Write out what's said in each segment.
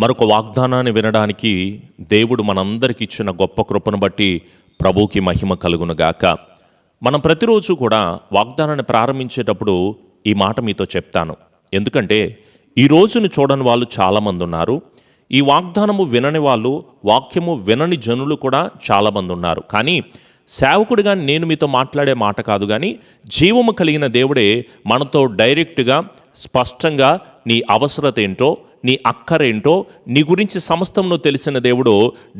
మరొక వాగ్దానాన్ని వినడానికి దేవుడు మనందరికి ఇచ్చిన గొప్ప కృపను బట్టి ప్రభుకి మహిమ కలుగునుగాక. మనం ప్రతిరోజు కూడా వాగ్దానాన్ని ప్రారంభించేటప్పుడు ఈ మాట మీతో చెప్తాను. ఎందుకంటే ఈ రోజును చూడని వాళ్ళు చాలామంది ఉన్నారు. ఈ వాగ్దానము వినని వాళ్ళు వాక్యము వినని జనులు కూడా చాలామంది ఉన్నారు. కానీ సేవకుడిగా నేను మీతో మాట్లాడే మాట కాదు కానీ జీవము కలిగిన దేవుడే మనతో డైరెక్ట్గా స్పష్టంగా నీ అవసరత ఏంటో నీ అక్కరేంటో నీ గురించి సమస్తమును తెలిసిన దేవుడు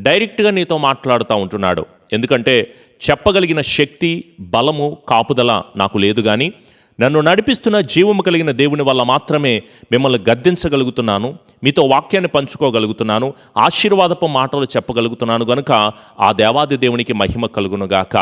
డైరెక్ట్గా నీతో మాట్లాడుతూ ఉంటున్నాడు. ఎందుకంటే చెప్పగలిగిన శక్తి బలము కాపుదల నాకు లేదు కానీ నన్ను నడిపిస్తున్న జీవము కలిగిన దేవుని వల్ల మాత్రమే మిమ్మల్ని గద్దించగలుగుతున్నాను మీతో వాక్యాన్ని పంచుకోగలుగుతున్నాను ఆశీర్వాదపు మాటలు చెప్పగలుగుతున్నాను గనుక ఆ దేవాది దేవునికి మహిమ కలుగునుగాక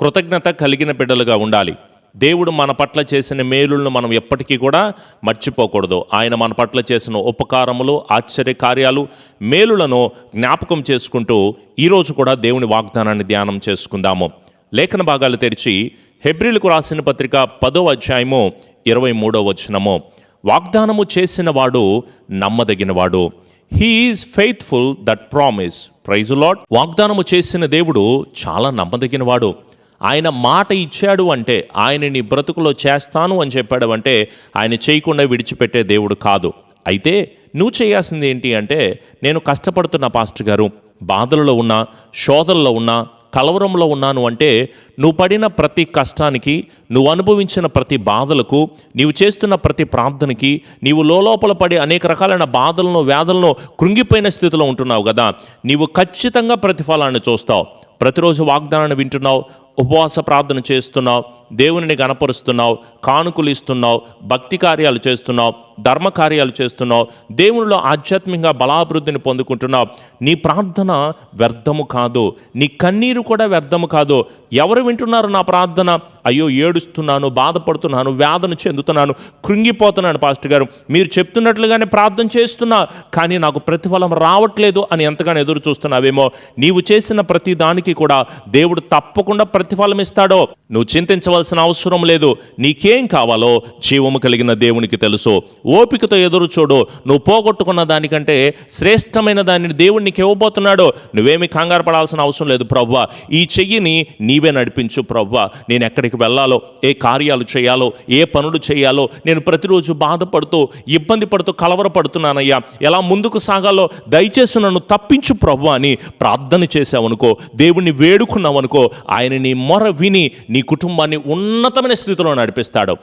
కృతజ్ఞత కలిగిన బిడ్డలుగా ఉండాలి. దేవుడు మన పట్ల చేసిన మేలులను మనం ఎప్పటికీ కూడా మర్చిపోకూడదు. ఆయన మన పట్ల చేసిన ఉపకారములు ఆశ్చర్య కార్యాలు మేలులను జ్ఞాపకం చేసుకుంటూ ఈరోజు కూడా దేవుని వాగ్దానాన్ని ధ్యానం చేసుకుందాము. లేఖన భాగాలు తెరిచి హెబ్రిల్కు రాసిన పత్రిక పదో అధ్యాయము ఇరవై మూడో వచనము. వాగ్దానము చేసిన వాడు నమ్మదగినవాడు. He is faithful that promise praise Lord వాగ్దానము చేసిన దేవుడు చాలా నమ్మదగినవాడు. ఆయన మాట ఇచ్చాడు అంటే ఆయన నీ బ్రతుకులో చేస్తాను అని చెప్పాడు అంటే ఆయన చేయకుండా విడిచిపెట్టే దేవుడు కాదు. అయితే నువ్వు చేయాల్సింది ఏంటి అంటే నేను కష్టపడుతున్న పాస్టర్ గారు బాధలలో ఉన్నా శోధనలో ఉన్నా కలవరంలో ఉన్నాను అంటే నువ్వు పడిన ప్రతి కష్టానికి నువ్వు అనుభవించిన ప్రతి బాధలకు నీవు చేస్తున్న ప్రతి ప్రార్థనకి నీవు లోపల పడి అనేక రకాలైన బాధలను వ్యాధులను కృంగిపోయిన స్థితిలో ఉంటున్నావు కదా. నీవు ఖచ్చితంగా ప్రతిఫలాన్ని చూస్తావు. ప్రతిరోజు వాగ్దానాన్ని వింటున్నావు. ఉపవాస ప్రార్థన చేస్తున్నావు. దేవునిని గణపరుస్తున్నావు కానుకలు ఇస్తున్నావు భక్తి కార్యాలు చేస్తున్నావు ధర్మ కార్యాలు చేస్తున్నావు దేవునిలో ఆధ్యాత్మికంగా బలాభివృద్ధిని పొందుకుంటున్నావు. నీ ప్రార్థన వ్యర్థము కాదు నీ కన్నీరు కూడా వ్యర్థము కాదు. ఎవరు వింటున్నారు నా ప్రార్థన? అయ్యో ఏడుస్తున్నాను బాధపడుతున్నాను వేదన చెందుతున్నాను కృంగిపోతున్నాను పాస్టర్ గారు. మీరు చెప్తున్నట్లుగానే ప్రార్థన చేస్తున్నా కానీ నాకు ప్రతిఫలం రావట్లేదు అని ఎంతగానో ఎదురు చూస్తున్నావేమో. నీవు చేసిన ప్రతి దానికి కూడా దేవుడు తప్పకుండా ప్రతిఫలం ఇస్తాడో. నువ్వు చింతించవలసిన అవసరం లేదు. నీకేం కావాలో జీవము కలిగిన దేవునికి తెలుసు. ఓపికతో ఎదురు చూడు. నువ్వు పోగొట్టుకున్న దానికంటే శ్రేష్టమైన దానిని దేవుడు నీకు ఇవ్వబోతున్నాడు. నువ్వేమి కంగారు పడాల్సిన అవసరం లేదు ప్రవ్వ. ఈ చెయ్యిని నీవే నడిపించు ప్రవ్వ. నేను ఎక్కడికి వెళ్ళాలో ఏ కార్యాలు చేయాలో ఏ పనులు చేయాలో నేను ప్రతిరోజు బాధపడుతూ ఇబ్బంది పడుతూ కలవరపడుతున్నానయ్యా. ఎలా ముందుకు సాగాలో దయచేసి నన్ను తప్పించు ప్రభు అని ప్రార్థన చేసావనుకో దేవుణ్ణి వేడుకున్నావనుకో ఆయన నీ మొర విని నీ కుటుంబాన్ని ఉన్నతమైన స్థితిలో నడిపిస్తాడు.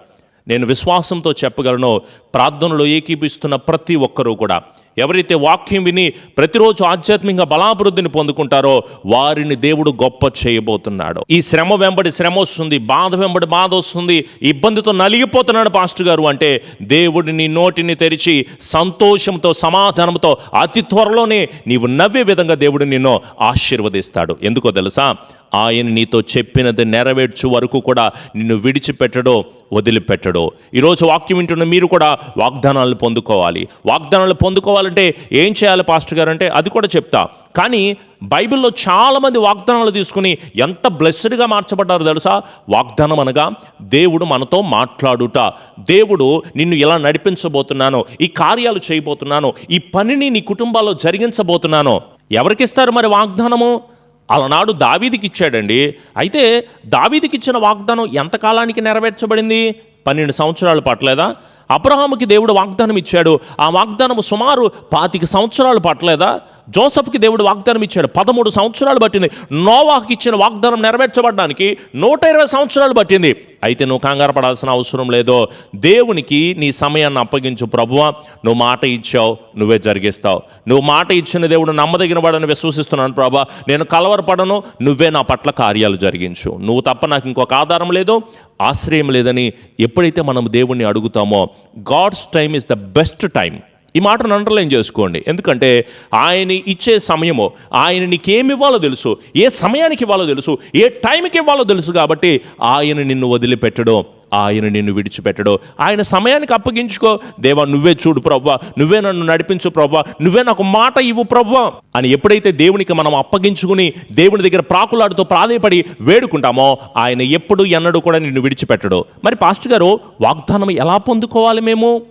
నేను విశ్వాసంతో చెప్పగలను ప్రార్థనలో ఏకీపిస్తున్న ప్రతి ఒక్కరూ కూడా ఎవరైతే వాక్యం విని ప్రతిరోజు ఆధ్యాత్మికంగా బలాభివృద్ధిని పొందుకుంటారో వారిని దేవుడు గొప్ప చేయబోతున్నాడు. ఈ శ్రమ వెంబడి శ్రమ వస్తుంది బాధ వెంబడి బాధ వస్తుంది ఇబ్బందితో నలిగిపోతున్నాడు పాస్టర్ గారు అంటే దేవుడి నీ నోటిని తెరిచి సంతోషంతో సమాధానంతో అతి త్వరలోనే నీవు నవ్వే విధంగా దేవుడు నిన్ను ఆశీర్వదిస్తాడు. ఎందుకో తెలుసా? ఆయన నీతో చెప్పినది నెరవేర్చు వరకు కూడా నిన్ను విడిచిపెట్టడో వదిలిపెట్టడో. ఈరోజు వాక్యం వింటున్న మీరు కూడా వాగ్దానాలు పొందుకోవాలి. వాగ్దానాలు పొందుకోవాలి పొందుకోవాలంటే ఏం చేయాలి పాస్టర్ గారు అంటే అది కూడా చెప్తా. కానీ బైబిల్లో చాలామంది వాగ్దానాలు తీసుకుని ఎంత బ్లెస్డ్గా మార్చబడ్డారు తెలుసా? వాగ్దానం అనగా దేవుడు మనతో మాట్లాడుట. దేవుడు నిన్ను ఇలా నడిపించబోతున్నాను ఈ కార్యాలు చేయబోతున్నాను ఈ పనిని నీ కుటుంబాల్లో జరిగించబోతున్నాను ఎవరికిస్తారు మరి వాగ్దానము? అలనాడు దావీదికి ఇచ్చాడండి. అయితే దావీదికి ఇచ్చిన వాగ్దానం ఎంతకాలానికి నెరవేర్చబడింది? పన్నెండు సంవత్సరాలు పట్టలేదా? అబ్రహాముకి దేవుడు వాగ్దానం ఇచ్చాడు. ఆ వాగ్దానము సుమారు పాతిక సంవత్సరాలు పట్టలేదా? జోసఫ్కి దేవుడు వాగ్దానం ఇచ్చాడు. పదమూడు సంవత్సరాలు పట్టింది. నోవాకి ఇచ్చిన వాగ్దానం నెరవేర్చబడడానికి నూట ఇరవై సంవత్సరాలు పట్టింది. అయితే నువ్వు కంగారు పడాల్సిన అవసరం లేదో. దేవునికి నీ సమయాన్ని అప్పగించు ప్రభువ. నువ్వు మాట ఇచ్చావు నువ్వే జరిగిస్తావు. నువ్వు మాట ఇచ్చిన దేవుడు నమ్మదగిన వాడని విశ్వసిస్తున్నాను ప్రభా. నేను కలవరపడను నువ్వే నా పట్ల కార్యాలు జరిగించు. నువ్వు తప్ప నాకు ఇంకొక ఆధారం లేదు ఆశ్రయం లేదని ఎప్పుడైతే మనం దేవుణ్ణి అడుగుతామో God's time is the best time ఈ మాటను అండర్లైన్ చేసుకోండి. ఎందుకంటే ఆయన ఇచ్చే సమయము ఆయన నీకేమి ఇవ్వాలో తెలుసు ఏ సమయానికి ఇవ్వాలో తెలుసు ఏ టైంకి ఇవ్వాలో తెలుసు కాబట్టి ఆయన నిన్ను వదిలిపెట్టడం ఆయన నిన్ను విడిచిపెట్టడు. ఆయన సమయానికి అప్పగించుకో దేవా నువ్వే చూడు ప్రవ్వా నువ్వే నన్ను నడిపించు ప్రవ్వా నువ్వే నాకు మాట ఇవ్వు ప్రవ్వా అని ఎప్పుడైతే దేవునికి మనం అప్పగించుకుని దేవుని దగ్గర ప్రాకులాడుతూ ప్రాధేయపడి వేడుకుంటామో ఆయన ఎప్పుడు ఎన్నడూ కూడా నిన్ను విడిచిపెట్టడు. మరి పాస్టర్ గారు వాగ్దానం ఎలా పొందుకోవాలి మేము?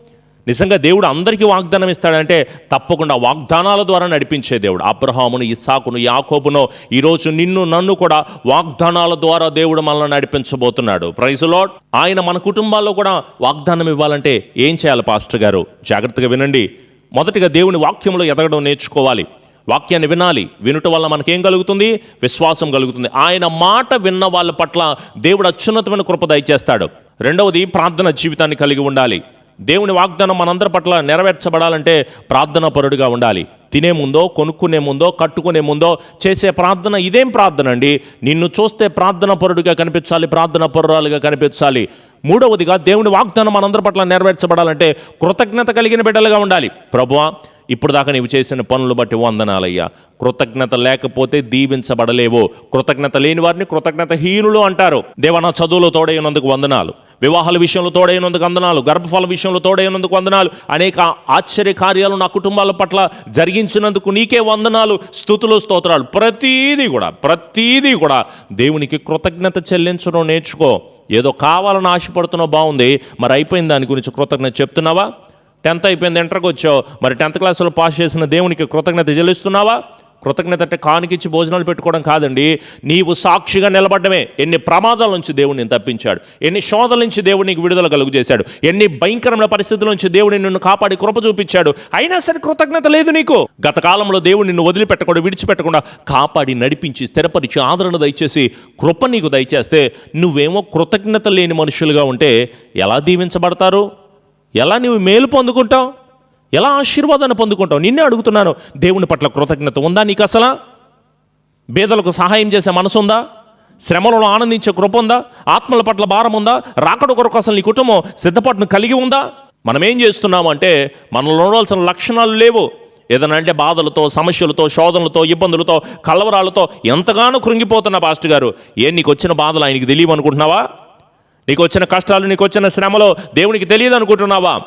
నిజంగా దేవుడు అందరికీ వాగ్దానం ఇస్తాడంటే తప్పకుండా వాగ్దానాల ద్వారా నడిపించే దేవుడు. అబ్రహామును ఇస్సాకును యాకోబును ఈరోజు నిన్ను నన్ను కూడా వాగ్దానాల ద్వారా దేవుడు మనల్ని నడిపించబోతున్నాడు. ప్రైజ్ ఆయన మన కుటుంబాల్లో కూడా వాగ్దానం ఇవ్వాలంటే ఏం చేయాలి పాస్టర్ గారు? జాగ్రత్తగా వినండి. మొదటిగా దేవుని వాక్యంలో ఎదగడం నేర్చుకోవాలి. వాక్యాన్ని వినాలి. వినుట వల్ల మనకేం కలుగుతుంది? విశ్వాసం కలుగుతుంది. ఆయన మాట విన్న వాళ్ళ పట్ల దేవుడు అత్యున్నతమైన కృప దయచేస్తాడు. రెండవది ప్రార్థన జీవితాన్ని కలిగి ఉండాలి. దేవుని వాగ్దానం మనందరి పట్ల నెరవేర్చబడాలంటే ప్రార్థన పరుడుగా ఉండాలి. తినే ముందో కొనుక్కునే ముందో కట్టుకునే ముందో చేసే ప్రార్థన ఇదేం ప్రార్థన అండి? నిన్ను చూస్తే ప్రార్థన పరుడుగా కనిపించాలి ప్రార్థన పరురాలుగా కనిపించాలి. మూడవదిగా దేవుని వాగ్దానం మనందరి పట్ల నెరవేర్చబడాలంటే కృతజ్ఞత కలిగిన బిడ్డలుగా ఉండాలి. ప్రభువా ఇప్పుడు దాకా నీవు చేసిన పనులు బట్టి వందనాలయ్యా. కృతజ్ఞత లేకపోతే దీవించబడలేవో. కృతజ్ఞత లేని వారిని కృతజ్ఞత హీనులు అంటారు. దేవా నా చదువులో తోడైనందుకు వందనాలు. వివాహాల విషయంలో తోడైనందుకు వందనాలు. గర్భఫల విషయంలో తోడైనందుకు వందనాలు. అనేక ఆశ్చర్య కార్యాలు నా కుటుంబాల పట్ల జరిగించినందుకు నీకే వందనాలు స్థుతులు స్తోత్రాలు. ప్రతీదీ కూడా ప్రతీదీ కూడా దేవునికి కృతజ్ఞత చెల్లించడం నేర్చుకో. ఏదో కావాలని ఆశపడుతున్నావు బాగుంది. మరి అయిపోయింది దాని గురించి కృతజ్ఞత చెప్తున్నావా? టెన్త్ అయిపోయింది ఇంటర్కి వచ్చావు. మరి టెన్త్ క్లాస్లో పాస్ చేసిన దేవునికి కృతజ్ఞత చెల్లిస్తున్నావా? కృతజ్ఞత అంటే కానికిచ్చి భోజనాలు పెట్టుకోవడం కాదండి. నీవు సాక్షిగా నిలబడమే ఎన్ని ప్రమాదాల నుంచి దేవుడు నేను తప్పించాడు. ఎన్ని శోధల నుంచి దేవుడు నీకు విడుదల కలుగు చేశాడు. ఎన్ని భయంకరమైన పరిస్థితుల నుంచి దేవుడు నిన్ను కాపాడి కృప చూపించాడు. అయినా సరే కృతజ్ఞత లేదు నీకు. గత కాలంలో దేవుడు నిన్ను వదిలిపెట్టకుండా విడిచిపెట్టకుండా కాపాడి నడిపించి స్థిరపరిచి ఆదరణ దయచేసి కృప నీకు దయచేస్తే నువ్వేమో కృతజ్ఞత లేని మనుషులుగా ఉంటే ఎలా దీవించబడతారు? ఎలా నువ్వు మేలు పొందుకుంటావు? ఎలా ఆశీర్వాదాన్ని పొందుకుంటావు? నిన్నే అడుగుతున్నాను దేవుని పట్ల కృతజ్ఞత ఉందా నీకు అసలా? బేదలకు సహాయం చేసే మనసుందా శ్రమలను ఆనందించే కృప ఉందా? ఆత్మల పట్ల భారం ఉందా? రాకడ కొరకు అసలు నీ కుటుంబం సిద్ధపాటును కలిగి ఉందా? మనం ఏం చేస్తున్నాము అంటే మనలో ఉండాల్సిన లక్షణాలు లేవు. ఏదైనా అంటే బాధలతో సమస్యలతో శోధనలతో ఇబ్బందులతో కలవరాలతో ఎంతగానో కృంగిపోతున్నా పాస్టర్ గారు. ఏ నీకు వచ్చిన బాధలు ఆయనకి తెలియవనుకుంటున్నావా నీకు వచ్చిన కష్టాలు నీకు వచ్చిన శ్రమలో దేవునికి తెలియదు అనుకుంటున్నావా?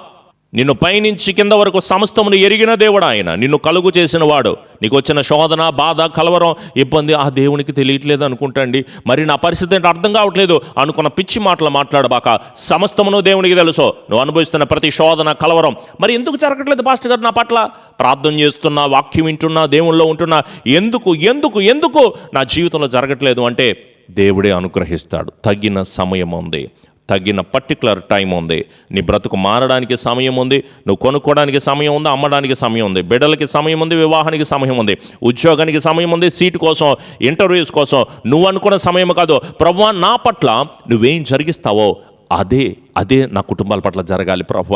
నిన్ను పైనుంచి కింద వరకు సమస్తమును ఎరిగిన దేవుడు ఆయన. నిన్ను కలుగు చేసిన వాడు. నీకు వచ్చిన శోధన బాధ కలవరం ఇబ్బంది ఆ దేవునికి తెలియట్లేదు అనుకుంటండి. మరి నా పరిస్థితి ఏంటో అర్థం కావట్లేదు అనుకున్న పిచ్చి మాటలు మాట్లాడబాక సమస్తమును దేవునికి తెలుసు. నువ్వు అనుభవిస్తున్న ప్రతి శోధన కలవరం. మరి ఎందుకు జరగట్లేదు పాస్టర్ గారు నా పట్ల? ప్రార్థన చేస్తున్నా వాక్యం వింటున్నా దేవుల్లో ఉంటున్నా. ఎందుకు ఎందుకు ఎందుకు నా జీవితంలో జరగట్లేదు అంటే దేవుడే అనుగ్రహిస్తాడు. తగిన సమయం ఉంది. తగిన పర్టికులర్ టైం ఉంది. నీ బ్రతుకు మారడానికి సమయం ఉంది. నువ్వు కొనుక్కోవడానికి సమయం ఉంది అమ్మడానికి సమయం ఉంది. బిడ్డలకి సమయం ఉంది వివాహానికి సమయం ఉంది. ఉద్యోగానికి సమయం ఉంది సీటు కోసం ఇంటర్వ్యూస్ కోసం. నువ్వు అనుకున్న సమయం కాదు. ప్రభు నా పట్ల నువ్వేం జరిగిస్తావో అదే అదే నా కుటుంబాల పట్ల జరగాలి ప్రభు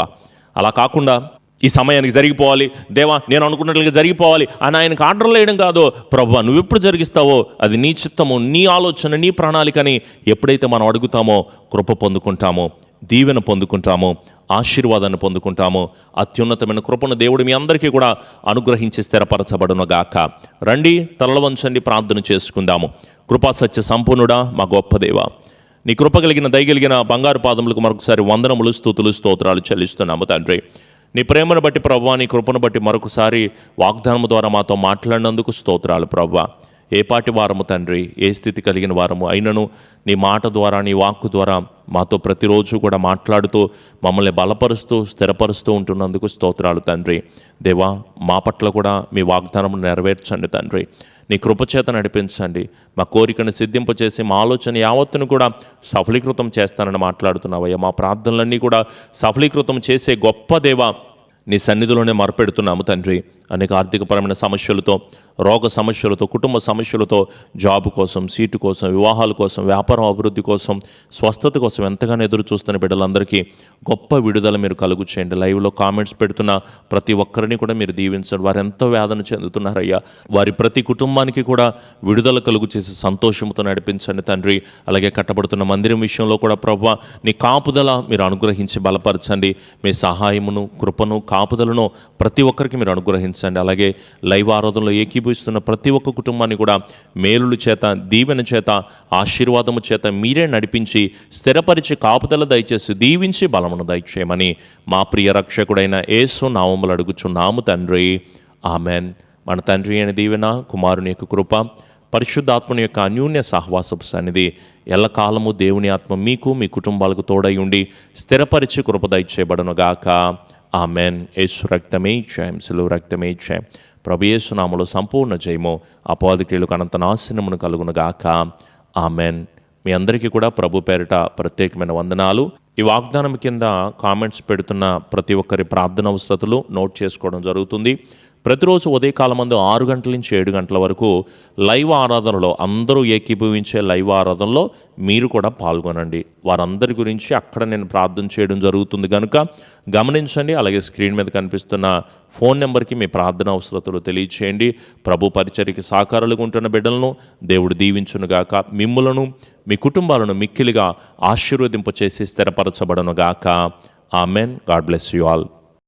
అలా కాకుండా ఈ సమయానికి జరిగిపోవాలి. దేవా నేను అనుకున్నట్లుగా జరిగిపోవాలి. అని ఆయనకు ఆర్డర్లు వేయడం కాదు. ప్రభు నువ్వు ఎప్పుడు జరిగిస్తావో అది నీ చిత్తము నీ ఆలోచన నీ ప్రణాళికని ఎప్పుడైతే మనం అడుగుతామో కృప పొందుకుంటామో దీవెన పొందుకుంటామో ఆశీర్వాదాన్ని పొందుకుంటామో అత్యున్నతమైన కృపను దేవుడు మీ అందరికీ కూడా అనుగ్రహించి స్థిరపరచబడునుగాక. రండి తలల వంచండి ప్రార్థన చేసుకుందాము. కృపా సత్య సంపూర్ణుడా మా గొప్ప దేవ. నీ కృప కలిగిన దయగలిగిన బంగారు పాదములకు మరొకసారి వందనములు స్థుతులు స్తోత్రాలు చెల్లిస్తున్నాము తండ్రి. నీ ప్రేమను బట్టి ప్రభా నీ కృపను బట్టి మరొకసారి వాగ్దానం ద్వారా మాతో మాట్లాడినందుకు స్తోత్రాలు ప్రభా. ఏ పాటి వారము తండ్రి ఏ స్థితి కలిగిన వారము అయినను నీ మాట ద్వారా నీ వాక్కు ద్వారా మాతో ప్రతిరోజు కూడా మాట్లాడుతూ మమ్మల్ని బలపరుస్తూ స్థిరపరుస్తూ ఉంటున్నందుకు స్తోత్రాలు తండ్రి. దేవా మా పట్ల కూడా మీ వాగ్దానం నెరవేర్చండి తండ్రి. నీ కృపచేత నడిపించండి. మా కోరికను సిద్ధింపచేసి మా ఆలోచన యావత్తును కూడా సఫలీకృతం చేస్తానని మాట్లాడుతున్నావయ్యా. మా ప్రార్థనలన్నీ కూడా సఫలీకృతం చేసే గొప్ప దేవ నీ సన్నిధిలోనే మరపెడుతున్నాము తండ్రి. అనేక ఆర్థికపరమైన సమస్యలతో రోగ సమస్యలతో కుటుంబ సమస్యలతో జాబ్ కోసం సీటు కోసం వివాహాల కోసం వ్యాపారం అభివృద్ధి కోసం స్వస్థత కోసం ఎంతగానో ఎదురు చూస్తున్న బిడ్డలందరికీ గొప్ప విడుదల మీరు కలుగు చేయండి లైవ్లో కామెంట్స్ పెడుతున్న ప్రతి ఒక్కరిని కూడా మీరు దీవించండి. వారు ఎంతో వేదన చెందుతున్నారయ్యా. వారి ప్రతి కుటుంబానికి కూడా విడుదల కలుగు చేసి సంతోషంతో నడిపించండి తండ్రి. అలాగే కట్టబడుతున్న మందిరం విషయంలో కూడా ప్రభు నీ కాపుదల మీరు అనుగ్రహించి బలపరచండి. మీ సహాయమును కృపను కాపుదలను ప్రతి ఒక్కరికి మీరు అనుగ్రహించండి. అలాగే లైవ్ ఆరాధనలో ఏకీ ఏకీభవిస్తున్న ప్రతి ఒక్క కుటుంబాన్ని కూడా మేలుల చేత దీవెన చేత ఆశీర్వాదము చేత మీరే నడిపించి స్థిరపరిచి కాపుదల దయచేసి దీవించి బలమును దయచేయమని మా ప్రియ రక్షకుడైన ఏసు నామములు అడుగుచున్నాము తండ్రి. ఆమెన్. మన తండ్రి అయిన దీవెన కుమారుని యొక్క కృప పరిశుద్ధాత్మని యొక్క అన్యూన్య సహవాసపు సన్నిధి ఎల్లకాలము దేవుని ఆత్మ మీకు మీ కుటుంబాలకు తోడై ఉండి స్థిరపరిచి కృప దయచేయబడునుగాక. ఆమెన్. యేసు రక్తమే జయం సిలువ రక్తమే జయం ప్రభుయేశునామలో సంపూర్ణ జయము అపోధిక్రియలకు అనంత నాశనమును కలుగునుగాక ఆమెన్. మీ అందరికీ కూడా ప్రభు పేరిట ప్రత్యేకమైన వందనాలు. ఈ వాగ్దానం కింద కామెంట్స్ పెడుతున్న ప్రతి ఒక్కరి ప్రార్థన అవసరతలు నోట్ చేసుకోవడం జరుగుతుంది. ప్రతిరోజు ఉదయకాలం మందు ఆరు గంటల నుంచి ఏడు గంటల వరకు లైవ్ ఆరాధనలో అందరూ ఏకీభవించే లైవ్ ఆరాధనలో మీరు కూడా పాల్గొనండి. వారందరి గురించి అక్కడ నేను ప్రార్థన చేయడం జరుగుతుంది కనుక గమనించండి. అలాగే స్క్రీన్ మీద కనిపిస్తున్న ఫోన్ నెంబర్కి మీ ప్రార్థన అవసరతలు తెలియచేయండి. ప్రభు పరిచర్కి సాకారులుగా ఉంటున్న బిడ్డలను దేవుడు దీవించునుగాక. మిమ్ములను మీ కుటుంబాలను మిక్కిలిగా ఆశీర్వదింపచేసి స్థిరపరచబడనుగాక. Amen. God bless you all.